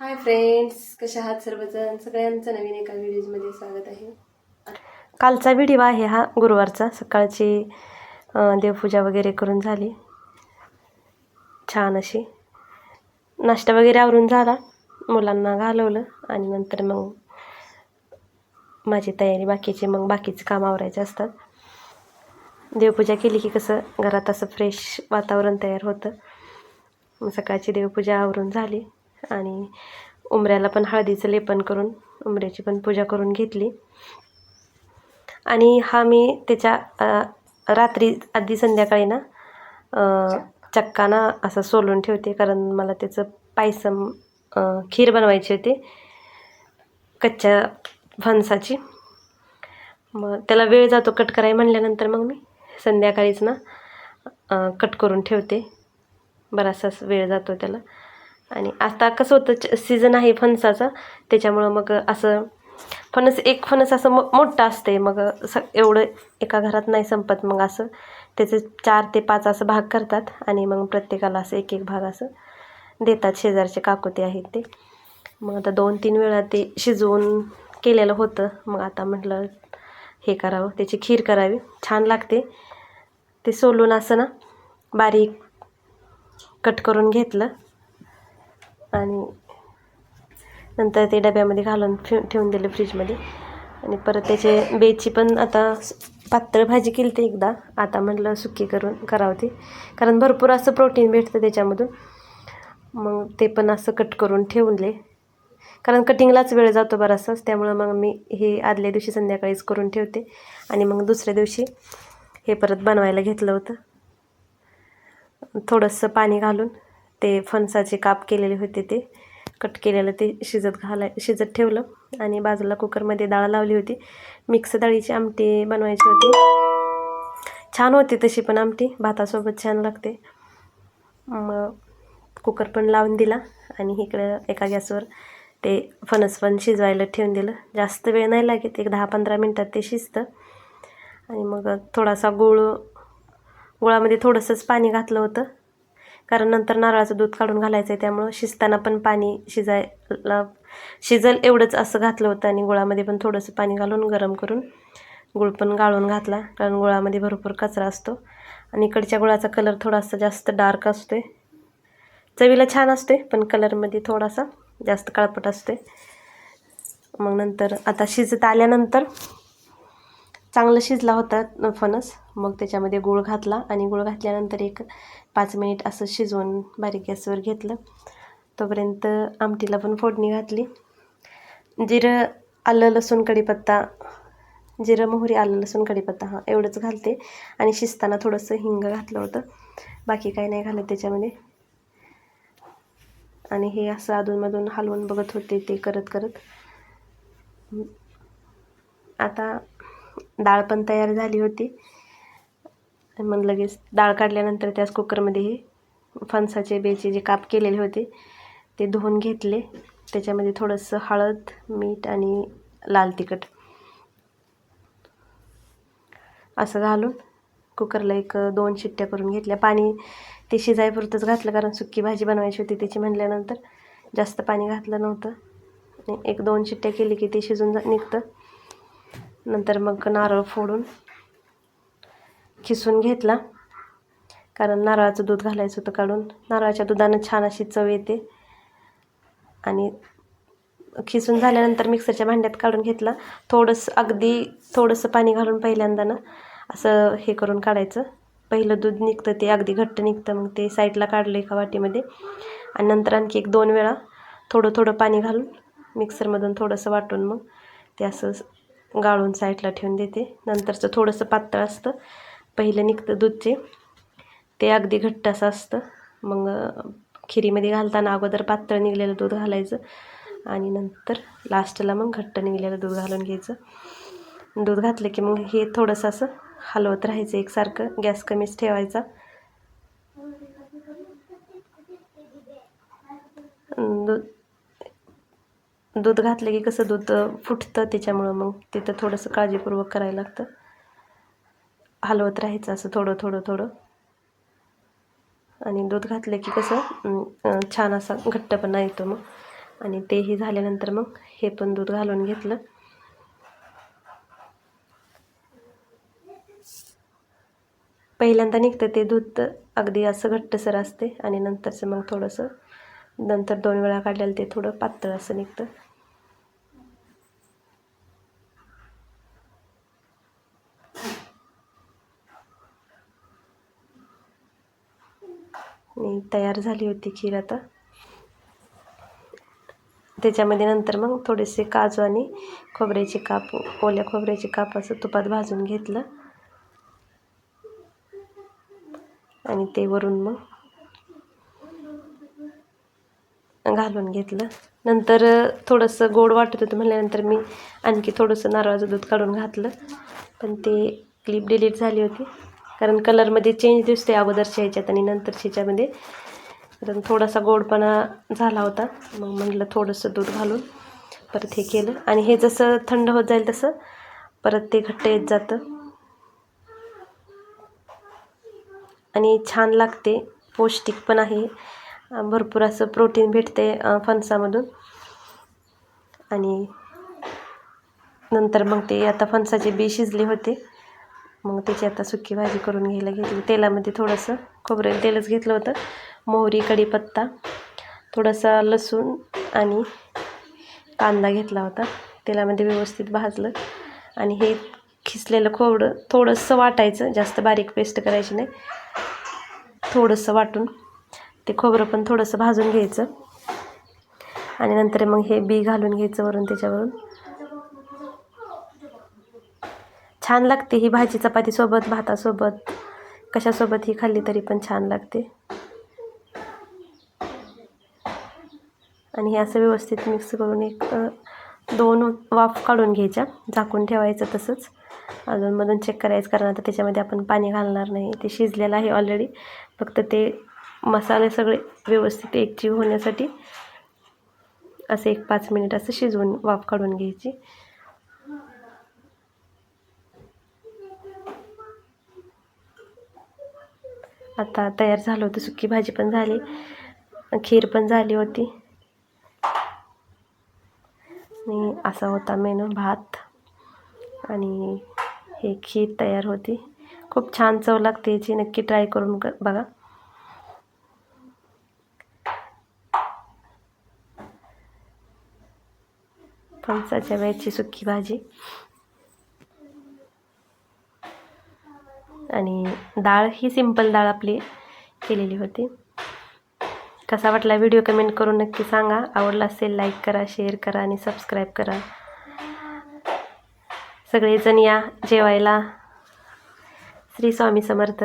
Hi friends कशा आहात सर्वजण? सगळ्यांचं नवीन एका व्हिडिओमध्ये स्वागत आहे. कालचा व्हिडिओ आहे हा गुरुवारचा. सकाळची देवपूजा वगैरे करून झाली. छान अशी. नाश्ता वगैरे आवरून झाला. मुलांना घालवलं आणि नंतर मग माझी तयारी बाकीची मग बाकीचे काम आवरायचे असतात. देवपूजा केली की कसं घरात असं फ्रेश वातावरण तयार होतं. मग सकाळची देवपूजा आवरून झाली. आणि उमऱ्याला पण हळदीचं लेपन करून उमऱ्याची पण पूजा करून घेतली. आणि हा मी त्याच्या रात्री आधी संध्याकाळी ना चक्का ना असं सोलून ठेवते. कारण मला त्याचं पायसम खीर बनवायची होती. कच्च्या फणसाची. मग त्याला वेळ जातो कट कराय म्हणल्यानंतर मग मी संध्याकाळीच ना कट करून ठेवते. बराचसाच वेळ जातो त्याला. आणि आता कसं होतं सीझन आहे फणसाचं. त्याच्यामुळं मग असं फणस एक फणस असं मो मोठं असते मग स एवढं एका घरात नाही संपत. मग असं त्याचे चार ते पाच असं भाग करतात. आणि मग प्रत्येकाला असं एक एक भाग असं देतात. शेजारचे काकू ते आहेत ते. मग आता दोन तीन वेळा ते शिजवून केलेलं होतं. मग आता म्हटलं हे करावं. त्याची खीर करावी. छान लागते. ते सोलून असं ना बारीक कट करून घेतलं. आणि नंतर ते डब्यामध्ये घालून ठेव ठेवून दिलं फ्रीजमध्ये. आणि परत त्याचे बेची पण आता पातळ भाजी केली ते एकदा. आता म्हटलं सुकी करून करावं ते. कारण भरपूर असं प्रोटीन भेटतं त्याच्यामधून. मग ते पण असं कट करून ठेवले. कारण कटिंगलाच वेळ जातो बराचसाच त्यामुळं मग मी हे आदल्या दिवशी संध्याकाळीच करून ठेवते. आणि मग दुसऱ्या दिवशी हे परत बनवायला घेतलं होतं. थोडंसं पाणी घालून ते फणसाचे काप केलेले होते ते. कट केलेलं ते शिजत घालाय शिजत ठेवलं. आणि बाजूला कुकरमध्ये डाळ लावली होती. मिक्स डाळीची आमटी बनवायची होती. छान होती तशी पण आमटी. भातासोबत छान लागते. मग कुकर पण लावून दिला. आणि इकडं एका गॅसवर ते फणस पण शिजवायला ठेवून दिलं. जास्त वेळ नाही लागत. एक दहा पंधरा मिनटात ते शिजतं. आणि मग थोडासा गूळ गुळामध्ये थोडंसंच पाणी घातलं होतं. कारण नंतर नारळाचं दूध काढून घालायचं आहे त्यामुळं शिजताना पण पाणी शिजायला शिजल एवढंच असं घातलं होतं आणि गुळामध्ये पण थोडंसं पाणी घालून गरम करून गुळ पण गाळून घातला. कारण गुळामध्ये भरपूर कचरा असतो आणि इकडच्या गुळाचा कलर थोडासा जास्त डार्क असतोय. चवीला छान असते पण कलरमध्ये थोडासा जास्त काळपट असते मग नंतर आता शिजत आल्यानंतर चांगलं शिजला होता फणस. मग त्याच्यामध्ये गूळ घातला आणि गूळ घातल्यानंतर एक पाच मिनिट असं शिजवून बारीक गॅसवर घेतलं. तोपर्यंत आमटीला पण फोडणी घातली. जिरं आलं लसूण कढीपत्ता जिरं मोहरी आलं लसूण कढीपत्ता हां एवढंच घालते. आणि शिजताना थोडंसं हिंग घातलं होतं. बाकी काही नाही घालत त्याच्यामध्ये. आणि हे असं अधूनमधून हलवून बघत होते ते करत करत आता डाळ पण तयार झाली होती. मग लगेच डाळ काढल्यानंतर त्याच कुकरमध्ये हे फणसाचे बेचे जे काप केलेले होते ते धुवून घेतले. त्याच्यामध्ये थोडंसं हळद मीठ आणि लाल तिखट असं घालून कुकरला एक दोन शिट्ट्या करून घेतल्या. पाणी ते शिजायपुरतंच घातलं कारण सुक्की भाजी बनवायची होती त्याची म्हणल्यानंतर जास्त पाणी घातलं नव्हतं. एक दोन शिट्ट्या केली की ते शिजून जा निघतं. नंतर मग नारळ फोडून खिसून घेतला. कारण नारळाचं दूध घालायचं होतं काढून. नारळाच्या दुधानं छान अशी चव येते. आणि खिसून झाल्यानंतर मिक्सरच्या भांड्यात काढून घेतला. थोडंसं अगदी थोडंसं पाणी घालून पहिल्यांदा ना असं हे करून काढायचं. पहिलं दूध निघतं ते अगदी घट्ट निघतं. मग ते साईडला काढलं एका वाटीमध्ये. आणि नंतर आणखी एक दोन वेळा थोडं थोडं पाणी घालून मिक्सरमधून थोडंसं वाटून मग ते असं गाळून साईडला ठेवून देते. नंतरचं थोडंसं पातळ असतं. पहिलं निघतं दूधचे. ते अगदी घट्ट असं असतं. मग खिरीमध्ये घालताना अगोदर पातळ निघलेलं दूध घालायचं. आणि नंतर लास्टला मग घट्ट निघलेलं दूध घालून घ्यायचं. दूध घातलं की मग हे थोडंसं असं हलवत राहायचं एकसारखं. गॅस कमीच ठेवायचा. दूध दूध घातलं की कसं दूध फुटतं त्याच्यामुळं मग तिथं थोडंसं काळजीपूर्वक करायला लागतं. हलवत राहायचं असं थोडं थोडं थोडं. आणि दूध घातलं की कसं छान असा घट्टपणा येतो मग. आणि तेही झाल्यानंतर मग हे पण दूध घालून घेतलं. पहिल्यांदा निघतं ते दूध तर अगदी असं घट्टसर असते आणि नंतरचं मग थोडंसं नंतर दोन वेळा काढलेलं ते थोडं पातळ असं निघतं. आणि तयार झाली होती खीर आता. त्याच्यामध्ये नंतर मग थोडेसे काजू आणि खोबऱ्याचे काप ओल्या खोबऱ्याचे काप असं तुपात भाजून घेतलं. आणि ते वरून मग घालून घेतलं. नंतर थोडंसं गोड वाटत होतं म्हटल्यानंतर मी आणखी थोडंसं नारळाचं दूध काढून घातलं. पण ते क्लिप डिलीट झाली होती. कारण कलरमध्ये चेंज दिसते अगोदरच्या ह्याच्यात आणि नंतरच्या ह्याच्यामध्ये कारण थोडासा गोडपणा झाला होता. मग म्हटलं थोडंसं दूध घालून परत हे केलं. आणि हे जसं थंड होत जाईल तसं परत ते घट्ट येत जातं. आणि छान लागते. पौष्टिक पण आहे. भरपूर असं प्रोटीन भेटते फणसामधून. आणि नंतर मग ते आता फणसाचे बी शिजले होते. मग त्याची आता सुकी भाजी करून घ्यायला घेतली. तेलामध्ये थोडंसं खोबरेल तेलच घेतलं होतं. मोहरी कढीपत्ता थोडासा लसूण आणि कांदा घेतला होता. तेलामध्ये व्यवस्थित भाजलं आणि हे खिसलेलं खोबडं थोडंसं वाटायचं. जास्त बारीक पेस्ट करायची नाही. थोडंसं वाटून ते खोबरं पण थोडंसं भाजून घ्यायचं. आणि नंतर मग हे बी घालून घ्यायचं वरून त्याच्यावरून. छान लागते ही भाजी चपातीसोबत भातासोबत. कशासोबत ही खाल्ली तरी पण छान लागते. आणि हे असं व्यवस्थित मिक्स करून एक दोन वाफ काढून घ्यायच्या. झाकून ठेवायचं तसंच. अजूनमधून चेक करायचं कारण आता त्याच्यामध्ये आपण पाणी घालणार नाही. ते शिजलेलं आहे ऑलरेडी फक्त ते मसाले सगळे व्यवस्थित एकजीव होण्यासाठी असं एक पाच मिनिट असं शिजवून वाफ काढून घ्यायची. आता तयार झालं होतं. सुकी भाजी पण झाली. खीर पण झाली होती. आणि असा होता मेनू भात. आणि हे खीर तयार होती. खूप छान चव लागते याची. नक्की ट्राय करून कर बघा. फणसाच्या वेळची सुकी भाजी आणि डाळ ही सिंपल डाळ आपली केलेली होती. कसा वाटला व्हिडिओ कमेंट करून नक्की सांगा. आवडला असेल लाईक करा शेअर करा आणि सबस्क्राईब करा. सगळेजण या जेवायला. श्री स्वामी समर्थ.